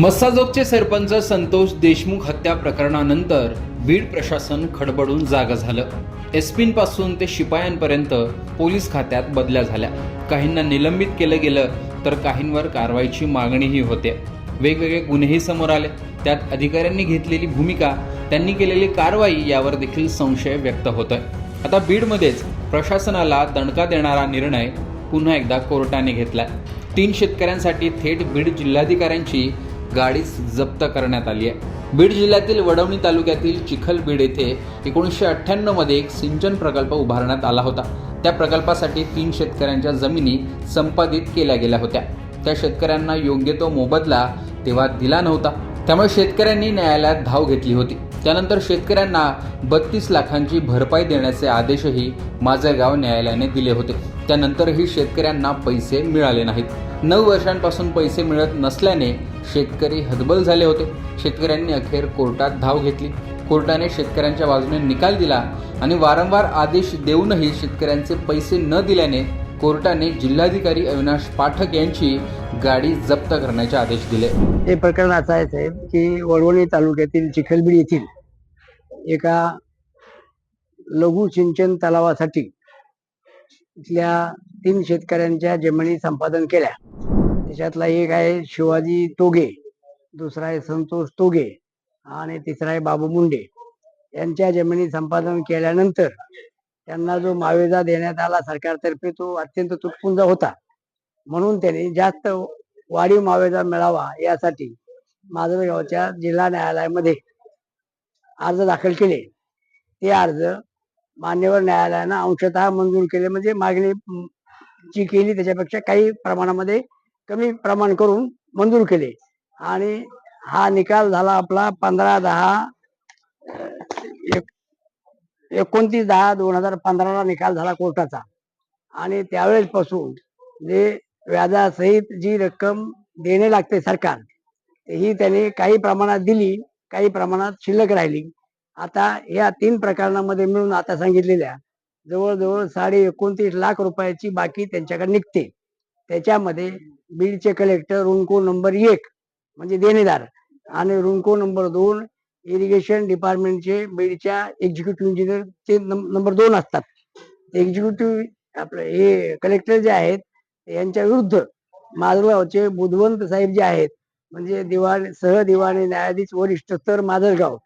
मस्साजोगचे सरपंच संतोष देशमुख हत्या प्रकरणानंतर बीड प्रशासन खडबडून जागं झालं. एसपींपासून ते शिपायांपर्यंत पोलीस खात्यात बदल्या झाल्या. काहींना निलंबित केलं गेलं तर काहींवर कारवाईची मागणीही होते. वेगवेगळे गुन्हेही समोर आले. त्यात अधिकाऱ्यांनी घेतलेली भूमिका त्यांनी केलेली कारवाई यावर देखील संशय व्यक्त होतोय. आता बीडमध्येच प्रशासनाला दणका देणारा निर्णय पुन्हा एकदा कोर्टाने घेतला तीन शेतकऱ्यांसाठी थेट बीड जिल्हाधिकाऱ्यांची गाडीच जप्त करण्यात आली आहे. बीड जिल्ह्यातील वडवणी तालुक्यातील चिखलबीड येथे एकोणीसशे अठ्ठ्याण्णवमध्ये एक सिंचन प्रकल्प उभारण्यात आला होता. त्या प्रकल्पासाठी तीन शेतकऱ्यांच्या जमिनी संपादित केल्या गेल्या होत्या. त्या शेतकऱ्यांना योग्य तो मोबदला तेव्हा दिला नव्हता. त्यामुळे शेतकऱ्यांनी न्यायालयात धाव घेतली होती. त्यानंतर शेतकऱ्यांना बत्तीस लाखांची भरपाई देण्याचे आदेशही माजलगाव न्यायालयाने दिले होते. त्यानंतरही शेतकऱ्यांना पैसे मिळाले नाहीत. नऊ वर्षांपासून पैसे मिळत नसल्याने शेतकरी हतबल झाले होते. शेतकऱ्यांनी अखेर कोर्टात धाव घेतली. कोर्टाने शेतकऱ्यांच्या बाजूने निकाल दिला आणि वारंवार आदेश देऊनही शेतकऱ्यांचे पैसे न दिल्याने कोर्टाने जिल्हाधिकारी अविनाश पाठक यांची गाडी जप्त करण्याचे आदेश दिले. हे प्रकरण असं आहे साहेब की वडवणी तालुक्यातील चिखलबीड येथील एका लघु सिंचन तलावासाठी इथल्या तीन शेतकऱ्यांच्या जमिनी संपादन केल्या. त्याच्यातला एक आहे शिवाजी तोगे दुसरा आहे संतोष तोगे आणि तिसरा आहे बाबू मुंडे. यांच्या जमिनी संपादन केल्यानंतर त्यांना जो मावेजा देण्यात आला सरकारतर्फे तो अत्यंत तुटपुंजा होता. म्हणून त्यांनी जास्त वाढीव मावेजा मिळावा यासाठी माजलगावच्या जिल्हा न्यायालयामध्ये अर्ज दाखल केले. ते अर्ज मान्यवर न्यायालयानं अंशतः मंजूर केले. म्हणजे मागणी जी केली त्याच्यापेक्षा काही प्रमाणामध्ये कमी प्रमाण करून मंजूर केले. आणि हा निकाल झाला आपला पंधरा दहा एक- एकोणतीस दहा दोन हजार पंधराला निकाल झाला कोर्टाचा. आणि त्यावेळेस पासून जे व्याजासहित जी रक्कम देणे लागते सरकार ही त्याने काही प्रमाणात दिली काही प्रमाणात शिल्लक राहिली. आता या तीन प्रकरणामध्ये मिळून आता सांगितलेल्या जवळजवळ साडे एकोणतीस लाख रुपयाची बाकी त्यांच्याकडे निघते. त्याच्यामध्ये बीडचे कलेक्टर उनको नंबर एक म्हणजे देणेदार. आणि रुंको नंबर दोन इरिगेशन डिपार्टमेंटचे बीडच्या एक्झिक्युटिव्ह इंजिनियरचे नंबर दोन असतात. एक्झिक्युटिव्ह आपलं हे कलेक्टर जे आहेत यांच्या विरुद्ध माजलगावचे बुधवंत साहेब जे आहेत म्हणजे दिवाण सह दिवाणी न्यायाधीश वरिष्ठ तर माजलगाव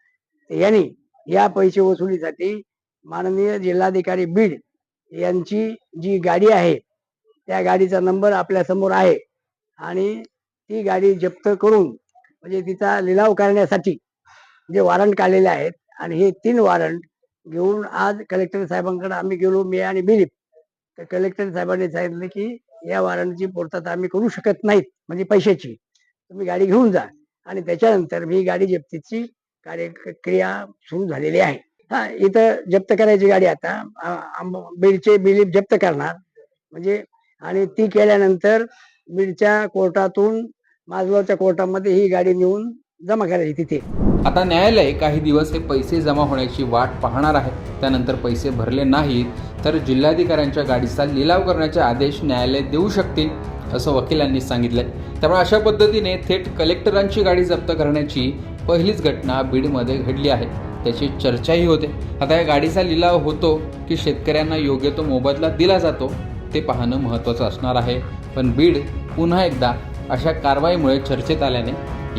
यांनी या पैसे वसुलीसाठी माननीय जिल्हाधिकारी बीड यांची जी गाडी आहे त्या गाडीचा नंबर आपल्यासमोर आहे. आणि ती गाडी जप्त करून म्हणजे तिचा लिलाव करण्यासाठी जे वॉरंट काढलेले आहेत आणि हे तीन वॉरंट घेऊन आज कलेक्टर साहेबांकडे आम्ही गेलो मी आणि बिलीप तर कलेक्टर साहेबांनी सांगितलं की या वॉरंटची पूर्तता आम्ही करू शकत नाहीत म्हणजे पैशाची. तुम्ही गाडी घेऊन जा. आणि त्याच्यानंतर ही गाडी जप्तीची कार्यक्रिया सुरू झालेली आहे. हा इथं जप्त करायची गाडी आता बीडचे बिलीप जप्त करणार. म्हणजे आणि ती केल्यानंतर बीडच्या कोर्टातून माजगावच्या कोर्टामध्ये ही गाडी नेऊन जमा करायची तिथे. आता न्यायालय काही दिवस हे पैसे जमा होण्याची वाट पाहणार आहे. त्यानंतर पैसे भरले नाहीत तर जिल्हाधिकाऱ्यांच्या गाडीचा लिलाव करण्याचे आदेश न्यायालय देऊ शकतील असं वकिलांनी सांगितलंय. त्यामुळे अशा पद्धतीने थेट कलेक्टरांची गाडी जप्त करण्याची पहिलीच घटना बीडमध्ये घडली आहे. त्याची चर्चाही होते. आता या गाडीचा लिलाव होतो की शेतकऱ्यांना योग्य तो मोबदला दिला जातो ते पाहणं महत्त्वाचं असणार आहे. पण बीड पुन्हा एकदा अशा कारवाईमुळे चर्चेत आल्याने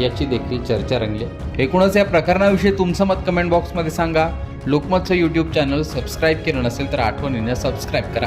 याची देखील चर्चा रंगली. एकूणच या प्रकरणाविषयी तुमचं मत कमेंट बॉक्समध्ये सांगा. लोकमतचं यूट्यूब चॅनल सबस्क्राईब केलं नसेल तर आठवणीने सबस्क्राईब करा.